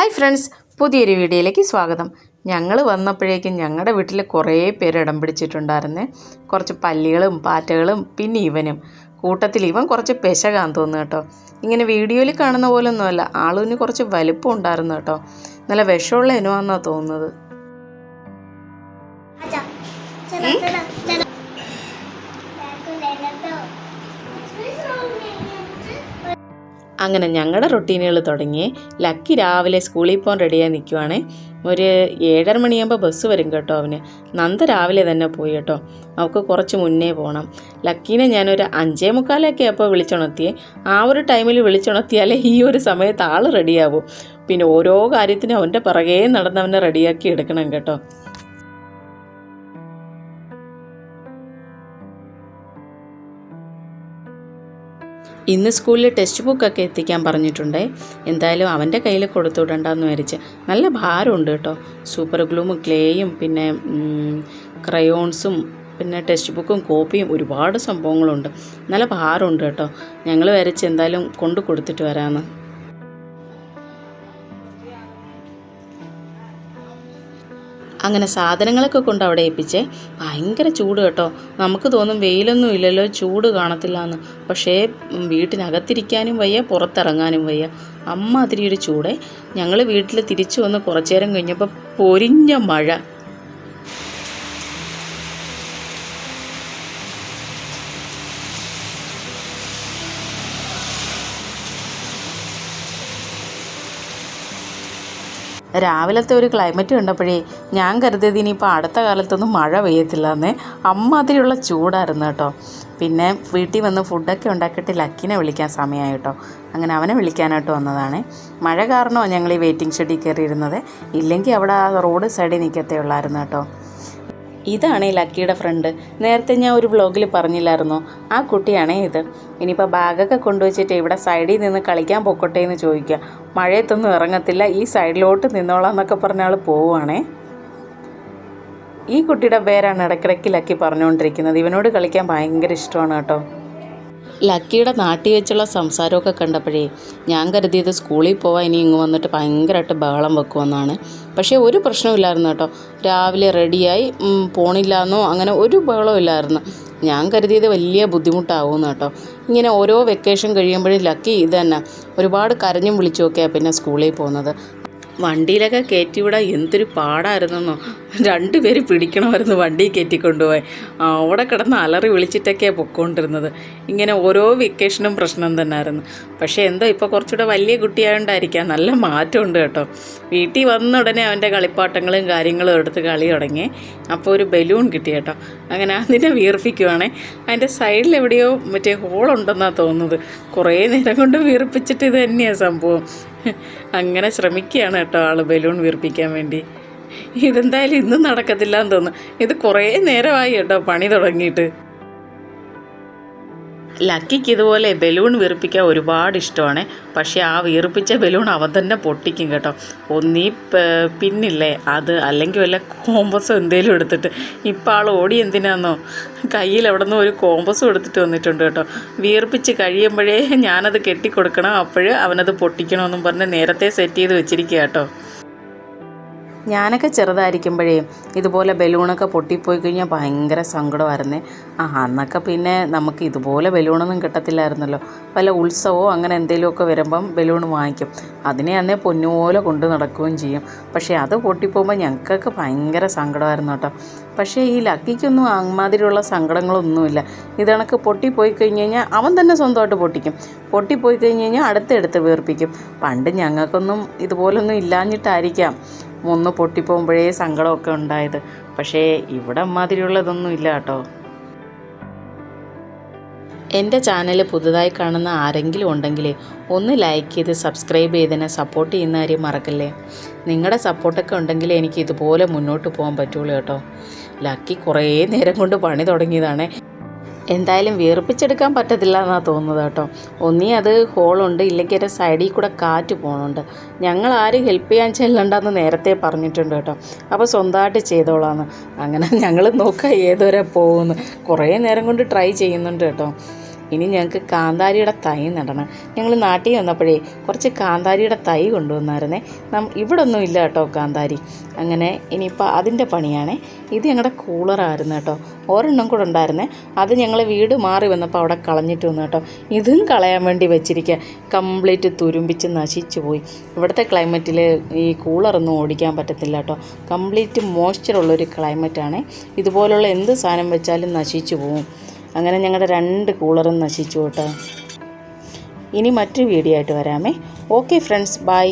Hi friends പുതിയൊരു വീഡിയോയിലേക്ക് സ്വാഗതം. ഞങ്ങൾ വന്നപ്പോഴേക്കും ഞങ്ങളുടെ വീട്ടിൽ കുറേ പേര് ഇടം പിടിച്ചിട്ടുണ്ടായിരുന്നേ. കുറച്ച് പല്ലികളും പാറ്റകളും പിന്നെ ഇവനും. കൂട്ടത്തിൽ ഇവൻ കുറച്ച് പെശകാൻ തോന്നുന്നു കേട്ടോ. ഇങ്ങനെ വീഡിയോയിൽ കാണുന്ന പോലൊന്നുമല്ല ആളുവിന് കുറച്ച് വലുപ്പം ഉണ്ടായിരുന്നു കേട്ടോ. നല്ല വിഷമുള്ള ഇനമാണെന്നാണ് തോന്നുന്നത്. അങ്ങനെ ഞങ്ങളുടെ റൊട്ടീനുകൾ തുടങ്ങി. ലക്കി രാവിലെ സ്കൂളിൽ പോകാൻ റെഡിയായി നിൽക്കുവാണേ ഒരു ഏഴര മണിയാകുമ്പോൾ ബസ് വരും കേട്ടോ അവന്. നന്ദ രാവിലെ തന്നെ പോയി കേട്ടോ. അവൾക്ക് കുറച്ച് മുന്നേ പോകണം ലക്കീനെ ഞാനൊരു അഞ്ചേ മുക്കാലൊക്കെ അപ്പോൾ വിളിച്ചുണർത്തിയേ ആ ഒരു ടൈമിൽ വിളിച്ചുണർത്തിയാലേ ഈ ഒരു സമയത്ത് ആൾ റെഡിയാവും പിന്നെ ഓരോ കാര്യത്തിനും അവന്റെ പിറകേ നടന്ന് അവനെ റെഡിയാക്കി എടുക്കണം കേട്ടോ. ഇന്ന് സ്കൂളിൽ ടെക്സ്റ്റ് ബുക്കൊക്കെ എത്തിക്കാൻ പറഞ്ഞിട്ടുണ്ടേ. എന്തായാലും അവന്റെ കയ്യിൽ കൊടുത്തു വിടണ്ടെന്ന് വിചാരിച്ച് നല്ല ഭാരമുണ്ട് കേട്ടോ. സൂപ്പർ ഗ്ലൂമും ക്ലേയും പിന്നെ ക്രയോൺസും പിന്നെ ടെക്സ്റ്റ് ബുക്കും കോപ്പിയും ഒരുപാട് സംഭവങ്ങളുണ്ട്. നല്ല ഭാരമുണ്ട് കേട്ടോ. ഞങ്ങൾ വരച്ച് എന്തായാലും കൊണ്ടു കൊടുത്തിട്ട് വരാമെന്ന്. അങ്ങനെ സാധനങ്ങളൊക്കെ കൊണ്ട് അവിടെ ഏൽപ്പിച്ചേ. ഭയങ്കര ചൂട് കേട്ടോ. നമുക്ക് തോന്നും വെയിലൊന്നും ഇല്ലല്ലോ ചൂട് കാണത്തില്ല എന്ന് പക്ഷേ വീട്ടിനകത്തിരിക്കാനും വയ്യ പുറത്തിറങ്ങാനും വയ്യ. അമ്മ അതിരിയുടെ ചൂടേ. ഞങ്ങൾ വീട്ടിൽ തിരിച്ചു വന്ന് കുറച്ചേരം കഴിഞ്ഞപ്പോൾ പൊരിഞ്ഞ മഴ. രാവിലത്തെ ഒരു ക്ലൈമറ്റ് കണ്ടപ്പോഴേ ഞാൻ കരുതിയത് ഇനിയിപ്പോൾ അടുത്ത കാലത്തൊന്നും മഴ പെയ്യത്തില്ല എന്നേ അമ്മാതിരിയുള്ള ചൂടായിരുന്നു കേട്ടോ. പിന്നെ വീട്ടിൽ വന്ന് ഫുഡൊക്കെ ഉണ്ടാക്കിയിട്ട് ലക്കിനെ വിളിക്കാൻ സമയമായി കേട്ടോ അങ്ങനെ അവനെ വിളിക്കാനായിട്ട് വന്നതാണ്. മഴ കാരണമാണ് ഞങ്ങൾ ഈ വെയിറ്റിംഗ് ഷെഡിൽ കയറിയിരുന്നത്? ഇല്ലെങ്കിൽ അവിടെ ആ റോഡ് സൈഡിൽ നിൽക്കത്തേ ഉള്ളായിരുന്നു കേട്ടോ. ഇതാണ് ഈ ലക്കിയുടെ ഫ്രണ്ട്. നേരത്തെ ഞാൻ ഒരു വ്ളോഗിൽ പറഞ്ഞില്ലായിരുന്നു? ആ കുട്ടിയാണേ ഇത്. ഇനിയിപ്പോൾ ബാഗൊക്കെ കൊണ്ടുവച്ചിട്ട് ഇവിടെ സൈഡിൽ നിന്ന് കളിക്കാൻ പൊക്കോട്ടെ എന്ന് ചോദിക്കുക. മഴയത്തൊന്നും ഇറങ്ങത്തില്ല ഈ സൈഡിലോട്ട് നിന്നോളാം എന്നൊക്കെ പറഞ്ഞ പോവുകയാണേ ഈ കുട്ടിയുടെ പേരാണ് ഇടയ്ക്കിടയ്ക്ക് ലക്കി പറഞ്ഞുകൊണ്ടിരിക്കുന്നത്. ഇവനോട് കളിക്കാൻ ഭയങ്കര ഇഷ്ടമാണ് കേട്ടോ. ലക്കിയുടെ നാട്ടിൽ വെച്ചുള്ള സംസാരമൊക്കെ കണ്ടപ്പോഴേ ഞാൻ കരുതിയത് സ്കൂളിൽ പോവാൻ ഇനി ഇങ്ങ് വന്നിട്ട് ഭയങ്കരമായിട്ട് ബഹളം വെക്കുമെന്നാണ്. പക്ഷേ ഒരു പ്രശ്നമില്ലായിരുന്നു കേട്ടോ. രാവിലെ റെഡിയായി പോണില്ലാന്നോ അങ്ങനെ ഒരു ബഹളവും ഇല്ലായിരുന്നു. ഞാൻ കരുതിയത് വലിയ ബുദ്ധിമുട്ടാവുമെന്ന് കേട്ടോ. ഇങ്ങനെ ഓരോ വെക്കേഷൻ കഴിയുമ്പോഴും ലക്കി ഇത് തന്നെ. ഒരുപാട് കരഞ്ഞും വിളിച്ചുമൊക്കെയാണ് പിന്നെ സ്കൂളിൽ പോകുന്നത്. വണ്ടിയിലൊക്കെ കയറ്റിവിടാൻ എന്തൊരു പാടായിരുന്നെന്നോ. രണ്ടുപേര് പിടിക്കണമായിരുന്നു വണ്ടി കയറ്റിക്കൊണ്ടുപോയി അവിടെ കിടന്ന് അലറി വിളിച്ചിട്ടൊക്കെയാണ് പൊക്കോണ്ടിരുന്നത്. ഇങ്ങനെ ഓരോ വെക്കേഷനും പ്രശ്നം തന്നെ ആയിരുന്നു പക്ഷേ എന്തോ ഇപ്പോൾ കുറച്ചുകൂടെ വലിയ കുട്ടിയായോണ്ടായിരിക്കാം. നല്ല മാറ്റമുണ്ട് കേട്ടോ. വീട്ടിൽ വന്ന ഉടനെ അവന്റെ കളിപ്പാട്ടങ്ങളും കാര്യങ്ങളും എടുത്ത് കളി തുടങ്ങി. അപ്പോൾ ഒരു ബലൂൺ കിട്ടി കേട്ടോ. അങ്ങനെ അതിനെ വീർപ്പിക്കുവാണേ. അതിന്റെ സൈഡിൽ എവിടെയോ മറ്റേ ഹോളുണ്ടെന്നാണ് തോന്നുന്നത്. കുറേ നേരം കൊണ്ട് വീർപ്പിച്ചിട്ട് ഇത് തന്നെയാണ് സംഭവം. അങ്ങനെ ശ്രമിക്കുകയാണ് കേട്ടോ ആൾ ബലൂൺ വീർപ്പിക്കാൻ വേണ്ടി. ഇതെന്തായാലും ഇന്നും നടക്കത്തില്ല എന്ന് തോന്നുന്നു. ഇത് കുറേ നേരമായി കേട്ടോ പണി തുടങ്ങിയിട്ട്. ലക്കിക്ക് ഇതുപോലെ ബലൂൺ വീർപ്പിക്കാൻ ഒരുപാട് ഇഷ്ടമാണ്. പക്ഷേ ആ വീർപ്പിച്ച ബലൂൺ അവൻ തന്നെ പൊട്ടിക്കും കേട്ടോ. ഒന്നീ പിന്നില്ലേ? അത് അല്ലെങ്കിൽ വല്ല കോമ്പസോ എന്തേലും എടുത്തിട്ട്. ഇപ്പോൾ ആൾ ഓടി എന്തിനാന്നോ? കയ്യിൽ അവിടെ നിന്ന് ഒരു കോമ്പസും എടുത്തിട്ട് വന്നിട്ടുണ്ട് കേട്ടോ. വീർപ്പിച്ച് കഴിയുമ്പോഴേ ഞാനത് കെട്ടിക്കൊടുക്കണം. അപ്പോഴ് അവനത് പൊട്ടിക്കണമെന്നും പറഞ്ഞ് നേരത്തെ സെറ്റ് ചെയ്ത് വെച്ചിരിക്കുക കേട്ടോ. ഞാനൊക്കെ ചെറുതായിരിക്കുമ്പോഴേ ഇതുപോലെ ബലൂണൊക്കെ പൊട്ടിപ്പോയി കഴിഞ്ഞാൽ ഭയങ്കര സങ്കടമായിരുന്നു. ആ അന്നൊക്കെ പിന്നെ നമുക്ക് ഇതുപോലെ ബലൂണൊന്നും കിട്ടത്തില്ലായിരുന്നല്ലോ. വല്ല ഉത്സവമോ അങ്ങനെ എന്തെങ്കിലുമൊക്കെ വരുമ്പം ബലൂൺ വാങ്ങിക്കും. അതിനെ അന്നേ പൊന്നുപോലെ കൊണ്ടു നടക്കുകയും ചെയ്യും. പക്ഷേ അത് പൊട്ടിപ്പോകുമ്പോൾ ഞങ്ങൾക്കൊക്കെ ഭയങ്കര സങ്കടമായിരുന്നു കേട്ടോ. പക്ഷേ ഈ ലക്കിക്കൊന്നും അമ്മാതിരിയുള്ള സങ്കടങ്ങളൊന്നുമില്ല. ഇതണക്ക് പൊട്ടിപ്പോയി കഴിഞ്ഞ് കഴിഞ്ഞാൽ അവൻ തന്നെ സ്വന്തമായിട്ട് പൊട്ടിക്കും. പൊട്ടിപ്പോയി കഴിഞ്ഞ് കഴിഞ്ഞാൽ അടുത്തെടുത്ത് വീർപ്പിക്കും. പണ്ട് ഞങ്ങൾക്കൊന്നും ഇതുപോലൊന്നും ഇല്ലാഞ്ഞിട്ടായിരിക്കാം. ഒന്ന് പൊട്ടിപ്പോകുമ്പോഴേ സങ്കടമൊക്കെ ഉണ്ടായത്. പക്ഷേ ഇവിടെ അമ്മാതിരിയുള്ളതൊന്നും ഇല്ല കേട്ടോ. എന്റെ ചാനൽ പുതുതായി കാണുന്ന ആരെങ്കിലും ഉണ്ടെങ്കിൽ ഒന്ന് ലൈക്ക് ചെയ്ത് സബ്സ്ക്രൈബ് ചെയ്തതിനെ സപ്പോർട്ട് ചെയ്യുന്ന കാര്യം മറക്കല്ലേ? നിങ്ങളുടെ സപ്പോർട്ടൊക്കെ ഉണ്ടെങ്കിൽ എനിക്ക് ഇതുപോലെ മുന്നോട്ട് പോകാൻ പറ്റുള്ളൂ കേട്ടോ. ലക്കി കുറേ നേരം കൊണ്ട് പണി തുടങ്ങിയതാണ്. എന്തായാലും വീർപ്പിച്ചെടുക്കാൻ പറ്റത്തില്ല എന്നാണ് തോന്നുന്നത് കേട്ടോ. ഒന്നീ അത് ഹോളുണ്ട് ഇല്ലെങ്കിൽ എന്റെ സൈഡിൽ കൂടെ കാറ്റ് പോകുന്നുണ്ട് ഞങ്ങൾ ആരും ഹെൽപ്പ് ചെയ്യാൻ ചെല്ലണ്ടെന്ന് നേരത്തെ പറഞ്ഞിട്ടുണ്ട് കേട്ടോ. അപ്പോൾ സ്വന്തമായിട്ട് ചെയ്തോളാന്ന്. അങ്ങനെ ഞങ്ങൾ നോക്കുക ഏതുവരെ പോകുന്നു. കുറേ നേരം കൊണ്ട് ട്രൈ ചെയ്യുന്നുണ്ട് കേട്ടോ. ഇനി ഞങ്ങൾക്ക് കാന്താരിയുടെ തൈ നടണം. ഞങ്ങൾ നാട്ടിൽ വന്നപ്പോഴേ കുറച്ച് കാന്താരിയുടെ തൈ കൊണ്ടുവന്നായിരുന്നേ. നം ഇവിടെ ഒന്നും ഇല്ല കേട്ടോ കാന്താരി. അങ്ങനെ ഇനിയിപ്പോൾ അതിന്റെ പണിയാണേ. ഇത് ഞങ്ങളുടെ കൂളറായിരുന്നു കേട്ടോ. ഒരെണ്ണം കൂടെ ഉണ്ടായിരുന്നേ. അത് ഞങ്ങൾ വീട് മാറി വന്നപ്പോൾ അവിടെ കളഞ്ഞിട്ട് വന്നു കേട്ടോ. ഇതും കളയാൻ വേണ്ടി വെച്ചിരിക്കുക കംപ്ലീറ്റ് തുരുമ്പിച്ച് നശിച്ചു പോയി. ഇവിടുത്തെ ക്ലൈമറ്റിൽ ഈ കൂളറൊന്നും ഓടിക്കാൻ പറ്റത്തില്ല കേട്ടോ. കംപ്ലീറ്റ് മോയ്സ്ചറുള്ളൊരു ക്ലൈമറ്റാണ്. ഇതുപോലുള്ള എന്ത് സാധനം വെച്ചാലും നശിച്ചു പോവും. അങ്ങനെ ഞങ്ങളുടെ രണ്ട് കൂളറും നശിച്ചു കേട്ടോ. ഇനി മറ്റൊരു വീഡിയോ ആയിട്ട് വരാമേ. Okay friends bye